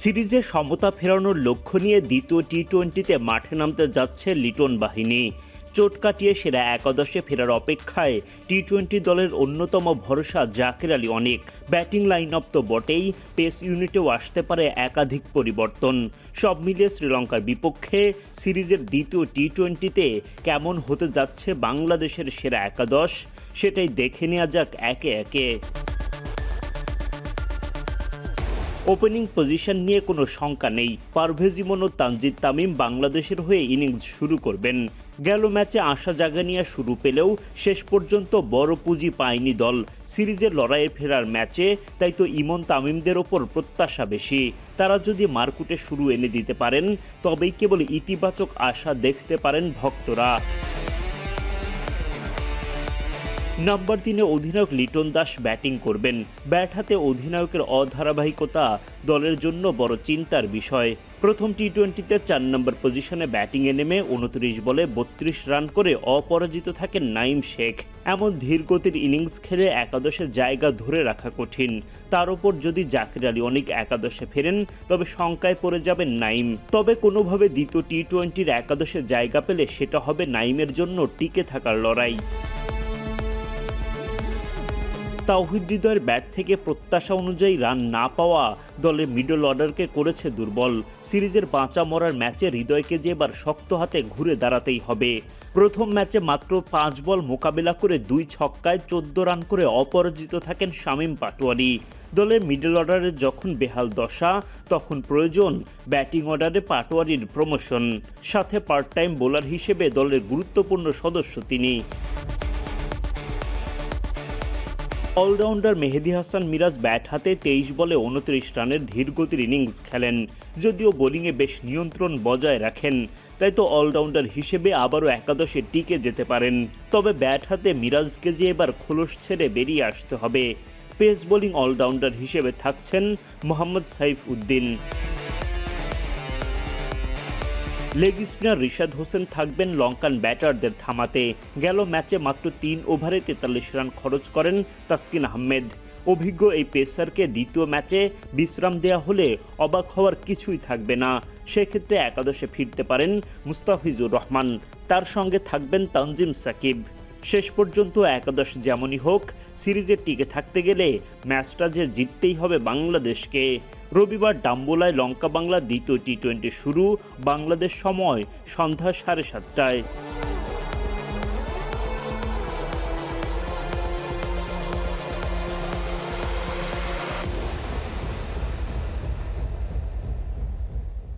সিরিজে সমতা ফেরানোর লক্ষ্য নিয়ে দ্বিতীয় টি টোয়েন্টিতে মাঠে নামতে যাচ্ছে লিটন বাহিনী। চোট কাটিয়ে সেরা একাদশে ফেরার অপেক্ষায় টি টোয়েন্টি দলের অন্যতম ভরসা জাকির আলী অনেক। ব্যাটিং লাইন আপ তো বটেই, পেস ইউনিটেও আসতে পারে একাধিক পরিবর্তন। সব মিলিয়ে শ্রীলঙ্কার বিপক্ষে সিরিজের দ্বিতীয় টি টোয়েন্টিতে কেমন হতে যাচ্ছে বাংলাদেশের সেরা একাদশ, সেটাই দেখে নেওয়া যাক একে একে। ওপেনিং পজিশন নিয়ে কোনো শঙ্কা নেই। পারভেজ ইমন ও তানজিদ তামিম বাংলাদেশের হয়ে ইনিংস শুরু করবেন। গেল ম্যাচে আশা জাগা নিয়ে শুরু পেলেও শেষ পর্যন্ত বড় পুঁজি পায়নি দল। সিরিজের লড়াইয়ে ফেরার ম্যাচে, তাই তো ইমন তামিমদের ওপর প্রত্যাশা বেশি। তারা যদি মারকুটে শুরু এনে দিতে পারেন, তবেই কেবল ইতিবাচক আশা দেখতে পারেন ভক্তরা। নাম্বার তিনে অধিনায়ক লিটন দাস ব্যাটিং করবেন। ব্যাট হাতে অধিনায়কের অধারাবাহিকতা দলের জন্য বড় চিন্তার বিষয়। প্রথম টি টোয়েন্টিতে চার নম্বর পজিশনে ব্যাটিংয়ে নেমে উনত্রিশ বলে বত্রিশ রান করে অপরাজিত থাকেন নাইম শেখ। এমন ধীরগতির ইনিংস খেলে একাদশে জায়গা ধরে রাখা কঠিন। তার উপর যদি জাকির আলী অনেক একাদশে ফেরেন, তবে শঙ্কায় পড়ে যাবেন নাইম। তবে কোনোভাবে দ্বিতীয় টি টোয়েন্টির একাদশে জায়গা পেলে সেটা হবে নাইমের জন্য টিকে থাকার লড়াই। তাওহিদ ব্যাট থেকে প্রত্যাশা অনুযায়ী রান না পাওয়া দলের মিডল অর্ডারকে করেছে দুর্বল। সিরিজের বাঁচা মরার ম্যাচে হৃদয়কে যে এবার শক্ত হাতে ঘুরে দাঁড়াতেই হবে। প্রথম ম্যাচে মাত্র পাঁচ বল মোকাবেলা করে দুই ছক্কায় চোদ্দ রান করে অপরাজিত থাকেন শামীম পাটোয়ারি। দলের মিডল অর্ডারের যখন বেহাল দশা, তখন প্রয়োজন ব্যাটিং অর্ডারে পাটোয়ারির প্রমোশন। সাথে পার্ট টাইম বোলার হিসেবে দলের গুরুত্বপূর্ণ সদস্য তিনি। অলরাউন্ডার মেহেদি হাসান মিরাজ ব্যাট হাতে তেইশ বলে উনত্রিশ রানের ধীরগতির ইনিংস খেলেন, যদিও বোলিংয়ে বেশ নিয়ন্ত্রণ বজায় রাখেন। তাই তো অলরাউন্ডার হিসেবে আবারও একাদশে টিকে যেতে পারেন। তবে ব্যাট হাতে মিরাজকে যে এবার খোলস ছেড়ে বেরিয়ে আসতে হবে। পেস বোলিং অলরাউন্ডার হিসেবে থাকছেন মোহাম্মদ সাইফ উদ্দিন। লেগ স্পিনার রিশাদ হোসেন থাকবেন লঙ্কান ব্যাটারদের থামাতে। গেল ম্যাচে মাত্র তিন ওভারে তেতাল্লিশ রান খরচ করেন তাসকিন আহমেদ। অভিজ্ঞ এই পেসারকে দ্বিতীয় ম্যাচে বিশ্রাম দেয়া হলে অবাক হওয়ার কিছুই থাকবে না। সেক্ষেত্রে একাদশে ফিরতে পারেন মুস্তাফিজুর রহমান। তার সঙ্গে থাকবেন তানজিম সাকিব। শেষ পর্যন্ত একাদশ যেমনই হোক, সিরিজে টিকে থাকতে গেলে ম্যাচটা যে জিততেই হবে বাংলাদেশকে। রবিবার ডাম্বোলায় লঙ্কা বাংলা দ্বিতীয় টি টোয়েন্টি শুরু, বাংলাদেশ সময় সন্ধ্যা সাড়ে সাতটায়।